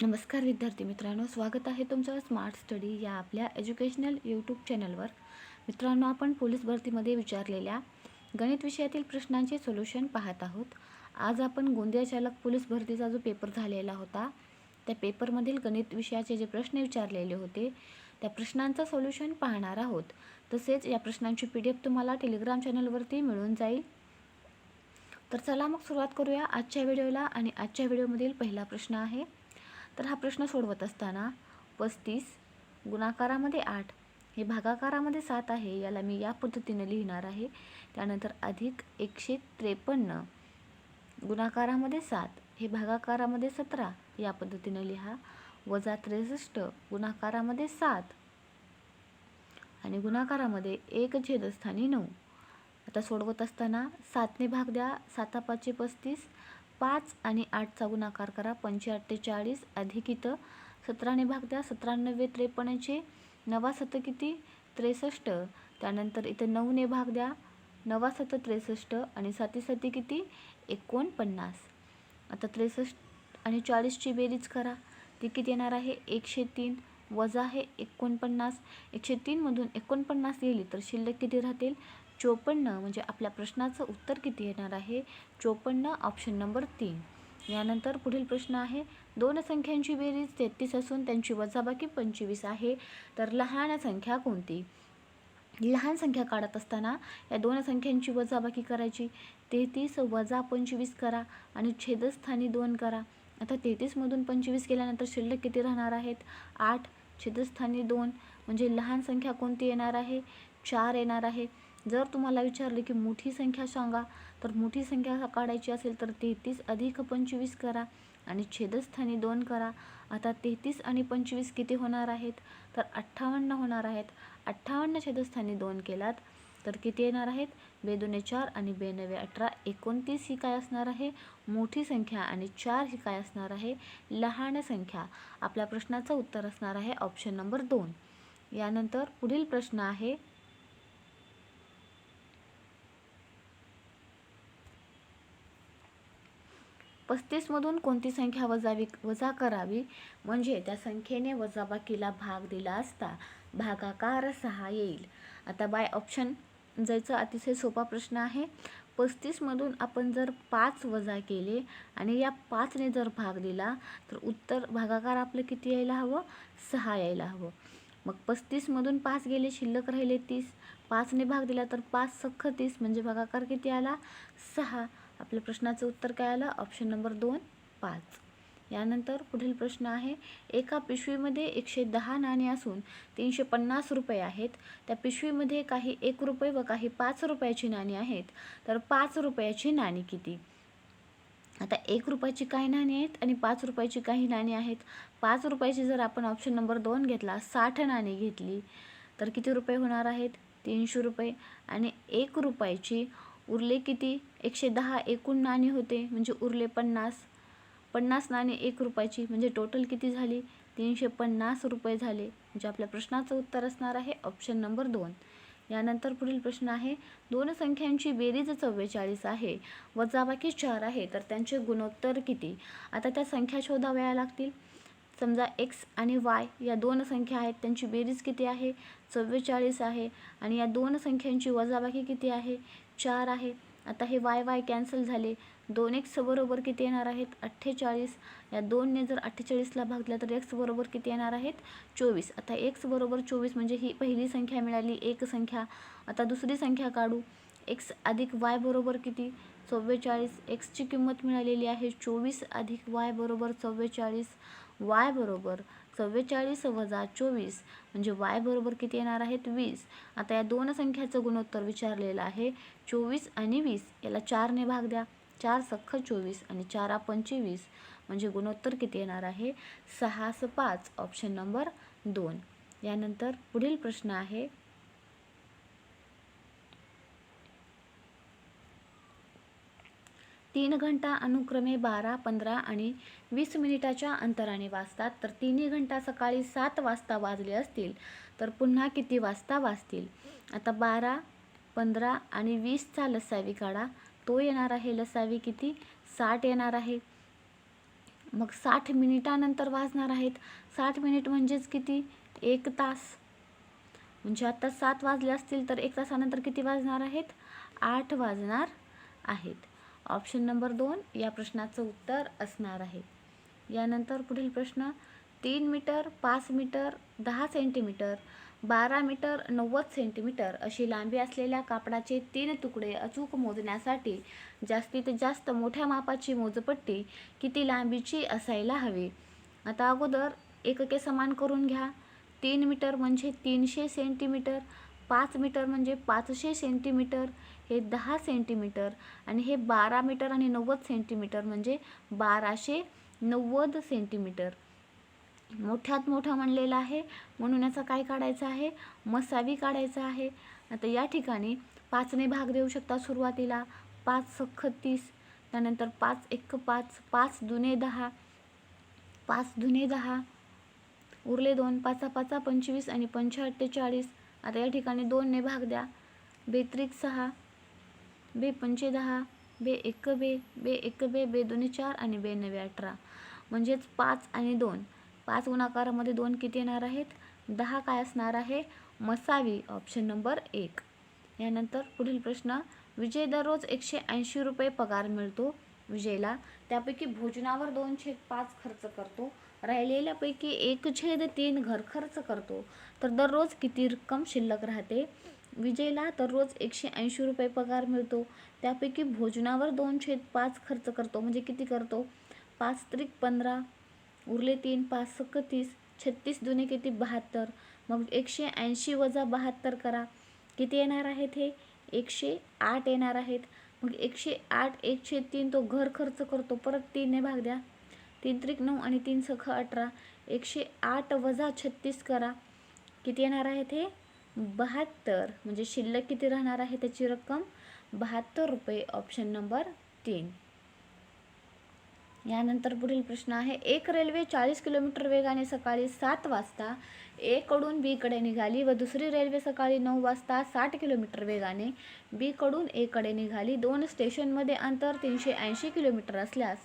नमस्कार विद्यार्थी मित्रांनो स्वागत आहे तुमचं स्मार्ट स्टडी या आपल्या एज्युकेशनल यूट्यूब चॅनलवर मित्रांनो आपण पोलीस भरतीमध्ये विचारलेल्या गणित विषयातील प्रश्नांचे सोल्युशन पाहत आहोत. आज आपण गोंदिया चालक पोलीस भरतीचा जो पेपर झालेला होता त्या पेपरमधील गणित विषयाचे जे प्रश्न विचारलेले होते त्या प्रश्नांचं सोल्युशन पाहणार आहोत. तसेच या प्रश्नांची पी डी एफ तुम्हाला टेलिग्राम चॅनलवरती मिळून जाईल. तर चला मग सुरुवात करूया आजच्या व्हिडिओला आणि आजच्या व्हिडिओमधील पहिला प्रश्न आहे तर हा प्रश्न सोडवत असताना पस्तीस गुणाकारामध्ये आठ हे भागाकारामध्ये सात आहे याला मी या पद्धतीने लिहिणार आहे. त्यानंतर अधिक एकशे त्रेपन्न गुणाकारामध्ये सात हे भागाकारामध्ये सतरा या पद्धतीने लिहा. वजा त्रेसष्ट गुणाकारामध्ये सात आणि गुणाकारामध्ये एक छेदस्थानी नऊ. आता सोडवत असताना सातने भाग द्या. साता पाचशे पस्तीस पाच आणि आठचा गुणाकार करा. पंचे अठ्ठेचाळीस अधिक इथं सतराने भाग द्या. सतरानव्वे त्रेपन्नचे. नवा सत किती? त्रेसष्ट. त्यानंतर इथं नऊने भाग द्या. नवा सत त्रेसष्ट आणि साती सती किती? एकोणपन्नास. आता त्रेसष्ट आणि चाळीसची बेरीज करा. ती किती येणार आहे? एकशे तीन. वजा आहे एकोणपन्नास एकशे तीनमधून एकोणपन्नास लिहिली तर शिल्लक किती राहतील? चोपन्न म्हणजे आपल्या प्रश्नाचं उत्तर किती येणार आहे? चोपन्न ऑप्शन नंबर तीन. यानंतर पुढील प्रश्न आहे. दोन संख्यांची बेरीज तेहतीस असून त्यांची वजाबाकी पंचवीस आहे. तर लहान संख्या कोणती? लहान संख्या काढत असताना या दोन संख्यांची वजाबाकी करायची. तेहतीस वजा पंचवीस करा आणि छेदस्थानी दोन करा. आता तेहतीसमधून पंचवीस केल्यानंतर शिल्लक किती राहणार आहेत? आठ. छेदस्थानी दोन म्हणजे लहान संख्या कोणती येणार आहे? चार येणार आहे. जर तुम्हाला विचारले की मोठी संख्या सांगा तर मोठी संख्या काढायची असेल तर तेहतीस अधिक पंचवीस करा आणि छेदस्थानी दोन करा. आता तेहतीस आणि पंचवीस किती होणार आहेत? तर अठ्ठावन्न होणार आहेत. अठ्ठावन्न छेदस्थानी दोन केलात. तर किती येणार आहेत? बेदुने चार आणि बेनवे अठरा. एकोणतीस ही काय असणार आहे? मोठी संख्या आणि चार ही काय असणार आहे? लहान संख्या. आपल्या प्रश्नाचं उत्तर असणार आहे ऑप्शन नंबर दोन. यानंतर पुढील प्रश्न आहे पस्तीसमधून कोणती संख्या वजावी वजा करावी? म्हणजे त्या संख्येने वजाबाकीला भाग दिला असता. भागाकार सहा येईल. आता बाय ऑप्शन जायचं अतिशय सोपा प्रश्न आहे. पस्तीसमधून आपण जर पाच वजा केले आणि या पाचने जर भाग दिला तर उत्तर भागाकार आपलं किती यायला हवं? सहा यायला हवं. मग पस्तीसमधून पाच गेले शिल्लक राहिले तीस. पाचने भाग दिला तर पाच सख्ख तीस. म्हणजे भागाकार किती आला? सहा. आपल्या प्रश्नाचं उत्तर काय आलं? ऑप्शन नंबर दोन पाच. यानंतर पुढील प्रश्न आहे एका पिशवीमध्ये एकशे दहा नाणी असून तीनशे पन्नास रुपये आहेत. त्या पिशवीमध्ये काही एक रुपये व काही पाच रुपयाची नाणी आहेत. तर पाच रुपयाची नाणी किती? आता एक रुपयाची काही नाणी आहेत आणि पाच रुपयाची काही नाणी आहेत? पाच रुपयाची जर आपण ऑप्शन नंबर दोन घेतला साठ नाणी घेतली तर किती रुपये होणार आहेत? तीनशे रुपये. आणि एक रुपयाची उरले किती? एकशे दहा एकूण नाणी होते म्हणजे उरले पन्नास. पन्नास नाणे एक रुपयाची म्हणजे टोटल किती झाली? तीनशे पन्नास रुपये झाले. म्हणजे आपल्या प्रश्नाचं उत्तर असणार आहे ऑप्शन नंबर दोन. यानंतर पुढील प्रश्न आहे दोन संख्यांची बेरीज चव्वेचाळीस आहे वजाबाकी चार आहे तर त्यांचे गुणोत्तर किती? आता त्या संख्या शोधाव्या लागतील. समजा एक्स आणि वाय या दोन संख्या आहेत त्यांची बेरीज किती आहे? चव्वेचाळीस आहे. आणि या दोन संख्यांची वजाबाकी किती आहे? चार आहे. आता हे वाय वाय कॅन्सल झाले. दोन एक्स बरोबर किती येणार आहेत? अठ्ठेचाळीस. या दोनने जर अठ्ठेचाळीसला भागला तर एक्स बरोबर किती येणार आहेत? चोवीस. आता एक्स बरोबर चोवीस म्हणजे ही पहिली संख्या मिळाली एक संख्या. आता दुसरी संख्या काढू. एक्स अधिक वाय बरोबर किती? चव्वेचाळीस. एक्सची किंमत मिळालेली आहे चोवीस अधिक वाय बरोबर चव्वेचाळीस. वाय बरोबर चव्वेचाळीस वजा चोवीस म्हणजे वाय बरोबर किती येणार आहेत? वीस. आता या दोन संख्याचं गुणोत्तर विचारलेलं आहे. चोवीस आणि वीस. याला चारने भाग द्या. चार सख्ख चोवीस आणि चारा पंचवीस म्हणजे गुणोत्तर किती येणार आहे? सहास पाच ऑप्शन नंबर दोन. यानंतर पुढील प्रश्न आहे. तीन घंटा अनुक्रमे बारा पंधरा आणि वीस मिनिटाच्या अंतराने वाजतात तर तिन्ही घंटा सकाळी सात वाजता वाजले असतील तर पुन्हा किती वाजता वाजतील आता बारा पंधरा आणि वीसचा लसावी काढा. तो येणार आहे लसावी किती? साठ येणार आहे. मग साठ मिनिटानंतर वाजणार आहेत. साठ मिनिट म्हणजेच किती? एक तास. म्हणजे आता सात वाजले असतील तर एक तासानंतर किती वाजणार आहेत? आठ वाजणार आहेत. ऑप्शन नंबर दोन या प्रश्नाचं उत्तर असणार आहे. यानंतर पुढील प्रश्न तीन मीटर पाच मीटर दहा सेंटीमीटर बारा मीटर नव्वद सेंटीमीटर अशी लांबी असलेल्या कापडाचे तीन तुकडे अचूक मोजण्यासाठी जास्तीत जास्त मोठ्या मापाची मोजपट्टी किती लांबीची असायला हवी? आता अगोदर एकके समान करून घ्या. तीन मीटर म्हणजे तीनशे सेंटीमीटर पाच मीटर म्हणजे पाचशे सेंटीमीटर हे दहा सेंटीमीटर आणि हे बारा मीटर आणि नव्वद सेंटीमीटर म्हणजे बाराशे नव्वद सेंटीमीटर. मोठ्यात मोठा म्हणलेला आहे. म्हणून याचा काय काढायचं आहे? मसावी काढायचा आहे. आता या ठिकाणी पाचने भाग देऊ शकता सुरुवातीला. पाच सख्ख तीस त्यानंतर पाच एक पाच पाच दुने दहा पाच दुने दहा उरले दोन पाचा पाचा पंचवीस आणि पंचअठ्ठेचाळीस आता या ठिकाणी दोनने भाग द्या. बेत्रिक सहा बे पंचे दहा बे एक बे बे एक बे बे दोन्ही चार आणि बे नवे अठरा. म्हणजेच पाच आणि दोन. पाच गुणाकारामध्ये दोन किती येणार आहेत? दहा काय असणार आहे? मसावी ऑप्शन नंबर एक. यानंतर पुढील प्रश्न विजय दररोज एकशे ऐंशी रुपये पगार मिळतो विजयला. त्यापैकी भोजनावर दोन छेद पाच खर्च करतो. राहिलेल्यापैकी एक छेद तीन घर खर्च करतो. तर दररोज किती रक्कम शिल्लक राहते? विजयला दररोज एकशे ऐंशी रुपये पगार मिळतो. त्यापैकी भोजनावर दोन छेद पाच खर्च करतो. म्हणजे किती करतो? पाच त्रिक पंधरा. उरले तीन पाच सक्क तीस छत्तीस दुने किती? बहात्तर. मग एकशे ऐंशी वजा बहात्तर करा. किती येणार आहेत हे? एकशे आठ येणार आहेत. मग एकशे आठ एकशे तीन तो घर खर्च करतो. परत तीनने भाग द्या. तीन त्रिक नऊ आणि तीन सख अठरा. एकशे आठ वजा छत्तीस करा. किती येणार आहेत हे? बहात्तर. म्हणजे शिल्लक किती राहणार आहे त्याची रक्कम? बहात्तर रुपये. ऑप्शन नंबर तीन. यानंतर पुढील प्रश्न आहे. एक रेल्वे चाळीस किलोमीटर वेगाने सकाळी सात वाजता एकडून बीकडे निघाली व दुसरी रेल्वे सकाळी नऊ वाजता साठ किलोमीटर वेगाने बीकडून एकडे निघाली दोन स्टेशनमध्ये अंतर तीनशे ऐंशी किलोमीटर असल्यास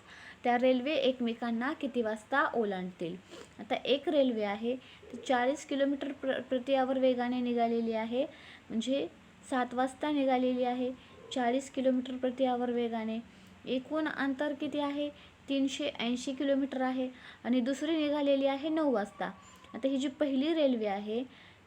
त्या रेल्वे एकमेकांना किती वाजता ओलांडतील? आता एक रेल्वे आहे ती चाळीस किलोमीटर प्र प्रतियावर आवर वेगाने निघालेली आहे म्हणजे सात वाजता निघालेली आहे चाळीस किलोमीटर प्रतियावर आवर वेगाने. एकूण अंतर किती आहे? तीनशे ऐंशी किलोमीटर आहे आणि दुसरी निघालेली आहे नऊ वाजता. आता ही जी पहिली रेल्वे आहे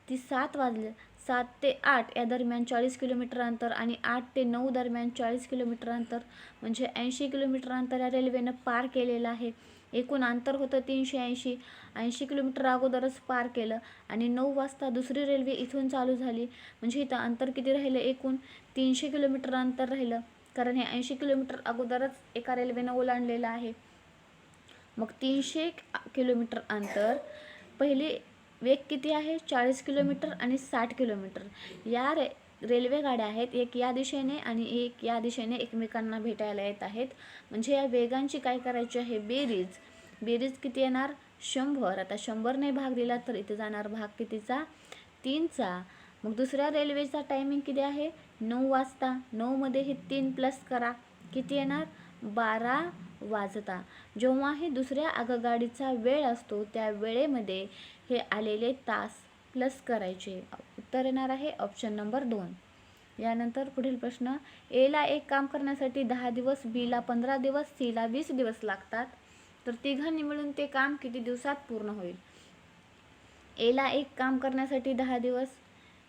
ती सात वाजले सात ते आठ या दरम्यान चाळीस किलोमीटर अंतर आणि आठ ते नऊ दरम्यान चाळीस किलोमीटर अंतर म्हणजे ऐंशी किलोमीटर अंतर या रेल्वेनं पार केलेलं आहे. एकूण अंतर होतं तीनशे ऐंशी. ऐंशी किलोमीटर अगोदरच पार केलं आणि नऊ वाजता दुसरी रेल्वे इथून चालू झाली. म्हणजे इथं अंतर किती राहिलं? एकूण तीनशे किलोमीटर अंतर राहिलं. कारण हे ऐंशी किलोमीटर अगोदरच एका रेल्वेनं ओलांडलेलं आहे. मग तीनशे किलोमीटर अंतर पहिली वेग किती आहे? चाळीस किलोमीटर आणि साठ किलोमीटर. या रे रेल्वे गाड्या आहेत एक या दिशेने आणि एक या दिशेने एकमेकांना भेटायला येत आहेत. म्हणजे या वेगांची काय करायची आहे? बेरीज. बेरीज किती येणार? शंभर. आता शंभरने भाग दिला तर इथे जाणार भाग कितीचा? तीनचा. मग दुसऱ्या रेल्वेचा टायमिंग किती आहे? नऊ वाजता. नऊमध्ये हे तीन प्लस करा. किती येणार? बारा वाजता. जेव्हा हे दुसऱ्या आगगाडीचा वेळ असतो त्या वेळेमध्ये हे आलेले तास प्लस करायचे. उत्तर येणार आहे ऑप्शन नंबर दोन. यानंतर पुढील प्रश्न. एला एक काम करण्यासाठी दहा दिवस बीला पंधरा दिवस सीला वीस दिवस लागतात. तर तिघांनी मिळून ते काम किती दिवसात पूर्ण होईल? एला एक काम करण्यासाठी दहा दिवस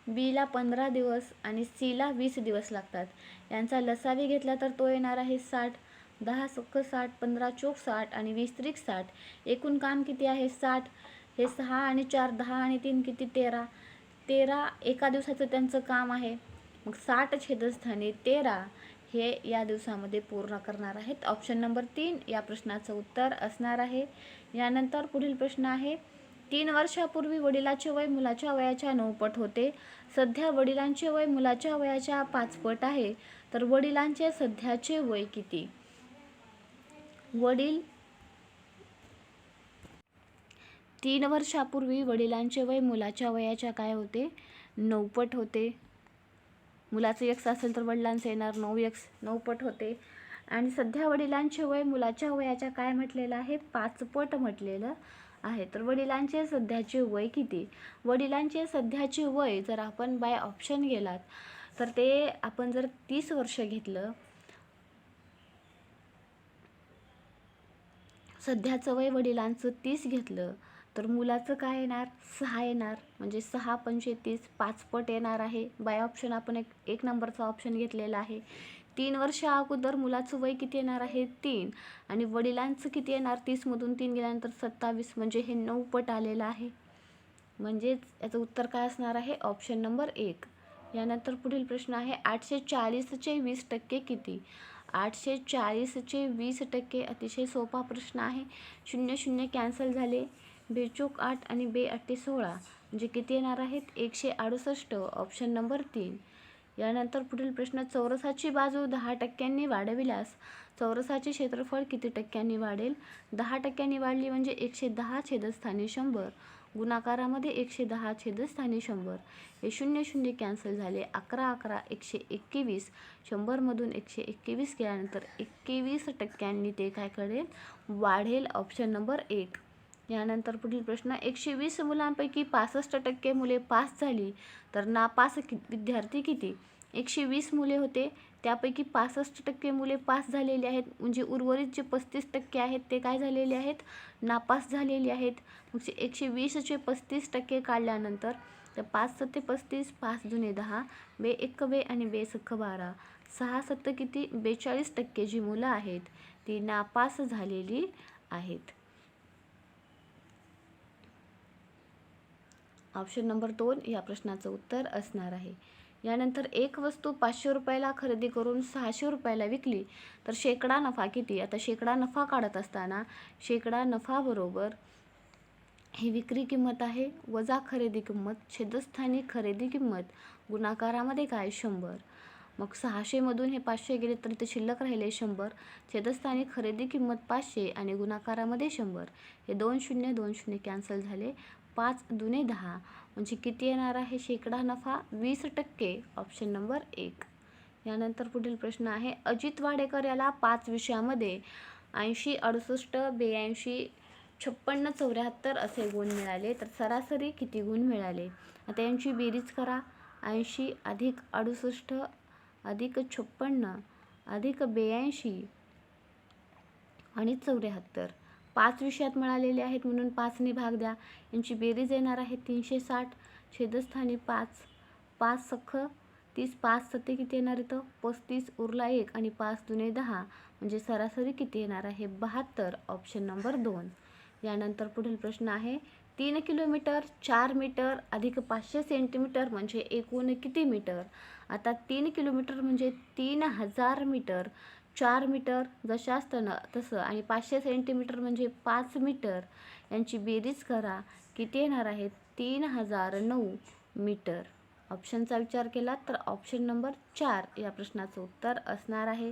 बीला पंधरा दिवस आणि सीला वीस दिवस लागतात. यांचा लसावी घेतला तर तो येणार आहे साठ दहा सख्ख साठ पंधरा चोक साठ आणि वीस त्रिक साठ. एकूण काम किती आहे साठ? हे सहा आणि चार दहा आणि तीन किती? तेरा. तेरा एका दिवसाचं त्यांचं काम आहे. मग साठ छेदस्थानी तेरा हे या दिवसामध्ये पूर्ण करणार आहेत. ऑप्शन नंबर तीन या प्रश्नाचं उत्तर असणार आहे. यानंतर पुढील प्रश्न आहे तीन वर्षापूर्वी वडिलाचे वय मुलाच्या वयाच्या नऊपट होते. सध्या वडिलांचे वय मुलाच्या वयाच्या पाचपट आहे. तर वडिलांचे सध्याचे वय किती? वडील तीन वर्षापूर्वी वडिलांचे वय मुलाच्या वयाच्या काय होते? नऊपट होते. मुलाचं यक्स असेल तर वडिलांचं येणार नऊ यक्स नऊपट होते. आणि सध्या वडिलांचे वय मुलाच्या वयाच्या काय म्हटलेलं आहे? पाचपट म्हटलेलं आहे. तर वडिलांचे सध्याचे वय किती? वडिलांचे सध्याचे वय जर आपण बाय ऑप्शन गेलात तर ते आपण जर तीस वर्ष घेतलं सध्याचं वय वडिलांचं तीस घेतलं तर मुलाचं काय येणार? सहा येणार. म्हणजे सहा पंचे तीस पाचपट येणार आहे. बाय ऑप्शन आपण एक एक नंबरचा ऑप्शन घेतलेला आहे. तीन वर्ष अगोदर मुलाचं वय किती येणार आहे? तीन. आणि वडिलांचं किती येणार? तीसमधून तीन गेल्यानंतर सत्तावीस. म्हणजे हे नऊ पट आलेलं आहे. म्हणजेच याचं उत्तर काय असणार आहे? ऑप्शन नंबर एक. यानंतर पुढील प्रश्न आहे आठशे चाळीसचे वीस टक्के किती? आठशे चाळीसचे वीस टक्के अतिशय सोपा प्रश्न आहे. शून्य शून्य कॅन्सल झाले. बेचूक आठ आणि बे अठ्ठे सोळा. म्हणजे किती येणार आहेत? एकशे अडुसष्ट. ऑप्शन नंबर तीन. यानंतर पुढील प्रश्न चौरसाची बाजू दहा टक्क्यांनी वाढविल्यास चौरसाचे क्षेत्रफळ किती टक्क्यांनी वाढेल? दहा टक्क्यांनी वाढली म्हणजे एकशे दहा छेदस्थानी शंभर. गुणाकारामध्ये एकशे दहा छेदस्थानी शंभर. हे शून्य शून्य कॅन्सल झाले. अकरा अकरा एकशे एकवीस. शंभरमधून एकशे एकवीस केल्यानंतर एकवीस टक्क्यांनी ते काय कळेल? वाढेल ऑप्शन नंबर एक. यानंतर पुढील प्रश्न एकशे वीस मुलांपैकी पासष्ट टक्के मुले पास झाली तर नापास कि विद्यार्थी किती? एकशे वीस मुले होते त्यापैकी पासष्ट टक्के मुले पास झालेले आहेत. म्हणजे उर्वरित जे पस्तीस टक्के आहेत ते काय झालेले आहेत? नापास झालेले आहेत. मग एकशे वीसचे पस्तीस टक्के काढल्यानंतर तर पाच सत्ते पस्तीस पाच जुने दहा बे एक बे आणि बे सख्ख बारा सहा सत्त किती? बेचाळीस टक्के जी मुलं आहेत ती नापास झालेली आहेत. ऑप्शन नंबर दोन या प्रश्नाचं उत्तर असणार आहे. यानंतर एक वस्तू पाचशे रुपयाला खरेदी करून सहाशे रुपयाला विकली तर शेकडा नफा किती? आता शेकडा नफा काढत असताना शेकडा नफाबरोबर ही विक्री किंमत आहे. वजा खरेदी किंमत छेदस्थानी खरेदी किंमत गुणाकारामध्ये काय? शंभर. मग सहाशेमधून हे पाचशे गेले तर ते शिल्लक राहिले शंभर. छेदस्थानी खरेदी किंमत पाचशे आणि गुणाकारामध्ये शंभर. हे दोन शून्य दोन शून्य कॅन्सल झाले. पाच दुने दहा. म्हणजे किती येणार आहे शेकडा नफा? वीस टक्के. ऑप्शन नंबर एक. यानंतर पुढील प्रश्न आहे. अजित वाडेकर याला पाच विषयामध्ये ऐंशी अडुसष्ट ब्याऐंशी छप्पन्न चौऱ्याहत्तर असे गुण मिळाले. तर सरासरी किती गुण मिळाले? आता यांची बेरीज करा. ऐंशी अधिक अडुसष्ट अधिक छप्पन्न अधिक ब्याऐंशी आणि चौऱ्याहत्तर. पाच विषयात मिळालेले आहेत म्हणून पाचने भाग द्या. यांची बेरीज येणार आहे तीनशे साठ छेदस्थानी पाच पाच सख तीस पाच सत्ते किती येणार इथं? पस्तीस उरला एक आणि पाच दुने दहा म्हणजे सरासरी किती येणार आहे? बहात्तर ऑप्शन नंबर दोन. यानंतर पुढील प्रश्न आहे तीन किलोमीटर चार मीटर अधिक पाचशे सेंटीमीटर म्हणजे एकूण किती मीटर? आता तीन किलोमीटर म्हणजे तीन हजार मीटर चार मीटर जशा असतं तसं. आणि पाचशे सेंटीमीटर म्हणजे पाच मीटर. यांची बेरीज करा. किती येणार आहे? तीन हजार नऊ मीटर. ऑप्शनचा विचार केला तर ऑप्शन नंबर चार या प्रश्नाचं उत्तर असणार आहे.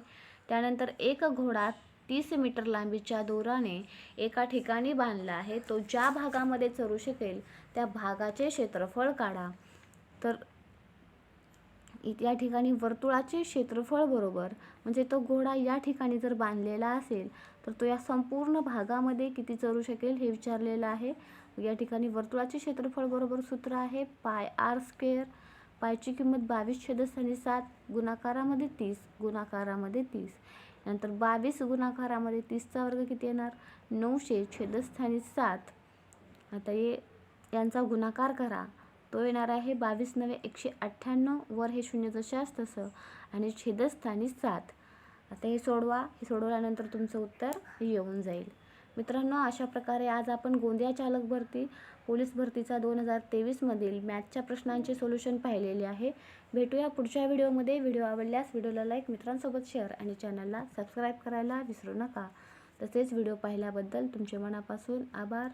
त्यानंतर एक घोडा तीस मीटर लांबीच्या दोराने एका ठिकाणी बांधला आहे. तो ज्या भागामध्ये चरू शकेल त्या भागाचे क्षेत्रफळ काढा. तर या ठिकाणी वर्तुळाचे क्षेत्रफळ बरोबर म्हणजे तो घोडा या ठिकाणी जर बांधलेला असेल तर तो या संपूर्ण भागामध्ये किती चरू शकेल हे विचारलेलं आहे. या ठिकाणी वर्तुळाचे क्षेत्रफळ बरोबर सूत्र आहे पाय आर स्क्वेअर. पायची किंमत बावीस छेदस्थानी सात गुणाकारामध्ये तीस गुणाकारामध्ये तीस. नंतर बावीस गुणाकारामध्ये तीसचा वर्ग किती येणार? नऊशे छेदस्थानी सात. आता ये यांचा गुणाकार करा. तो येणार आहे बावीस नवे एकशे अठ्ठ्याण्णव वर हे शून्य जशाच तसं. आणि छेदस्थानी सात. आता हे सोडवा. हे सोडवल्यानंतर तुमचं उत्तर येऊन जाईल. मित्रांनो अशा प्रकारे आज आपण गोंदिया चालक भरती पोलीस भरतीचा दोन हजार तेवीसमधील मॅथच्या प्रश्नांचे सोल्युशन पाहिलेले आहे. भेटूया पुढच्या व्हिडिओमध्ये. व्हिडिओ आवडल्यास व्हिडिओला लाईक मित्रांसोबत शेअर आणि चॅनलला सबस्क्राईब करायला विसरू नका. तसेच व्हिडिओ पाहिल्याबद्दल तुमचे मनापासून आभार.